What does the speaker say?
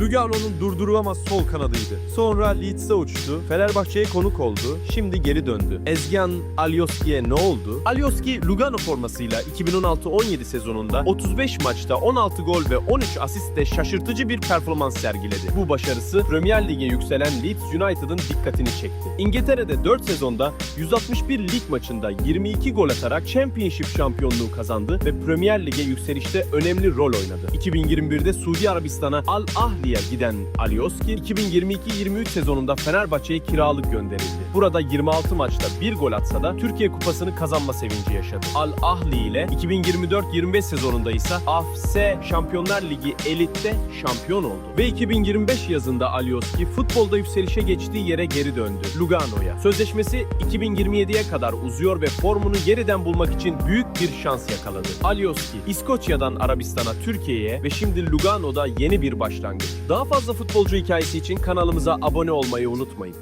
Lugano'nun durdurulamaz sol kanadıydı. Sonra Leeds'e uçtu, Fenerbahçe'ye konuk oldu, şimdi geri döndü. Ezgen Alioski'ye ne oldu? Alioski Lugano formasıyla 2016-17 sezonunda 35 maçta 16 gol ve 13 asistle şaşırtıcı bir performans sergiledi. Bu başarısı Premier Lig'e yükselen Leeds United'ın dikkatini çekti. İngiltere'de 4 sezonda 161 lig maçında 22 gol atarak Championship şampiyonluğu kazandı ve Premier Lig'e yükselişte önemli rol oynadı. 2021'de Suudi Arabistan'a Al Ahli'ye giden Alioski, 2022-23 sezonunda Fenerbahçe'ye kiralık gönderildi. Burada 26 maçta 1 gol atsa da Türkiye Kupası'nı kazanma sevinci yaşadı. Al Ahli ile 2024-25 sezonunda ise AFS Şampiyonlar Ligi Elit'te şampiyon oldu. Ve 2025 yazında Alioski futbolda yükselişe geçtiği yere geri döndü. Lugano'ya. Sözleşmesi 2027'ye kadar uzuyor ve formunu yeniden bulmak için büyük bir şans yakaladı. Alioski, İskoçya'dan Arabistan'a, Türkiye'ye ve şimdi Lugano'da yeni bir başlangıç. Daha fazla futbolcu hikayesi için kanalımıza abone olmayı unutmayın.